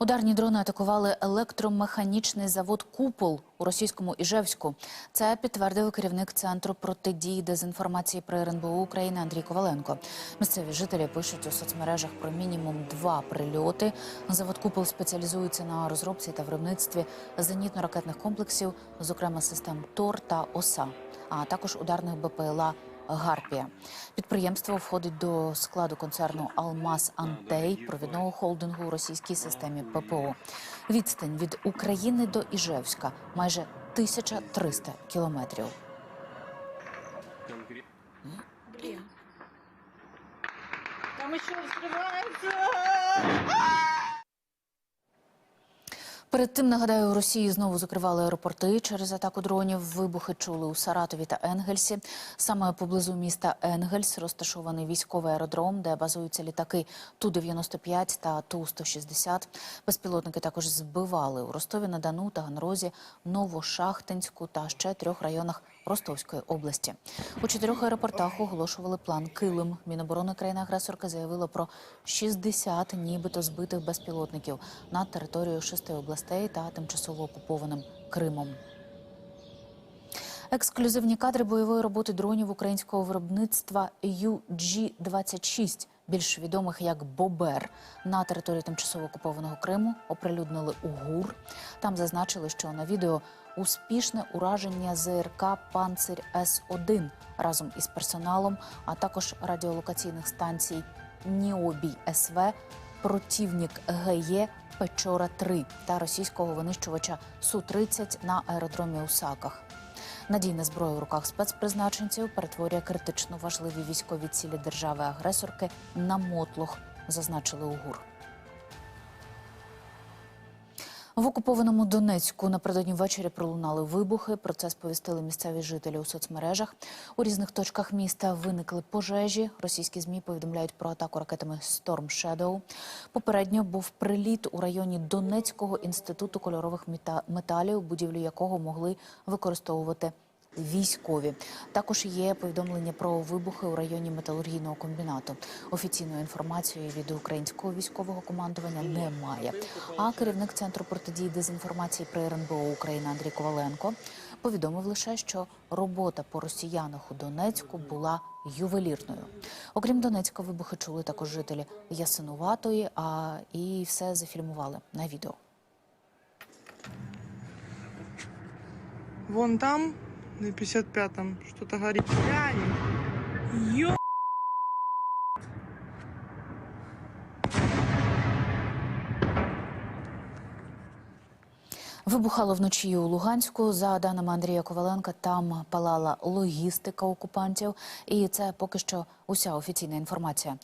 Ударні дрони атакували електромеханічний завод Купол у російському Іжевську. Це підтвердив керівник центру протидії дезінформації при РНБО України Андрій Коваленко. Місцеві жителі пишуть у соцмережах про мінімум два прильоти. Завод Купол спеціалізується на розробці та виробництві зенітно-ракетних комплексів, зокрема систем ТОР та ОСА, а також ударних БПЛА Гарпія. Підприємство входить до складу концерну Алмаз Антей, провідного холдингу у російській системі ППО. Відстань від України до Іжевська майже 1300 кілометрів. Там еще взрывается! Перед тим нагадаю, Росії знову закривали аеропорти через атаку дронів. Вибухи чули у Саратові та Енгельсі. Саме поблизу міста Енгельс розташований військовий аеродром, де базуються літаки Ту-95 та Ту-160. Безпілотники також збивали у Ростові на Дону, Таганрозі, Новошахтинську та ще трьох районах Ростовської області. У чотирьох аеропортах оголошували план Килим. Міноборони країни-агресорки заявило про 60 нібито збитих безпілотників над територією шести областей та тимчасово окупованим Кримом. Ексклюзивні кадри бойової роботи дронів українського виробництва UG-26, більш відомих як Бобер, на території тимчасово окупованого Криму оприлюднили у ГУР. Там зазначили, що на відео успішне ураження ЗРК Панцир С-1 разом із персоналом, а також радіолокаційних станцій Ніобій СВ, противник ГЕ Печора 3 та російського винищувача Су-30 на аеродромі у Саках. Надійна зброя в руках спецпризначенців перетворює критично важливі військові цілі держави-агресорки на мотлох, зазначили у ГУР. В окупованому Донецьку напередодні ввечері пролунали вибухи. Про це сповістили місцеві жителі у соцмережах. У різних точках міста виникли пожежі. Російські змі повідомляють про атаку ракетами Storm Shadow. Попередньо був приліт у районі Донецького інституту кольорових мета- металів, будівлю якого могли використовувати. Військові також є повідомлення про вибухи у районі металургійного комбінату. Офіційної інформації від українського військового командування немає. А керівник центру протидії дезінформації при РНБО України Андрій Коваленко повідомив лише, що робота по росіянах у Донецьку була ювелірною. Окрім Донецька, вибухи чули також жителі Ясинуватої, а і все зафільмували на відео. Вон там, на 55-м, что-то горит. Глянь. Ё... Вибухало вночі у Луганську. За даними Андрія Коваленка, там палала логістика окупантів, і це поки що уся офіційна інформація.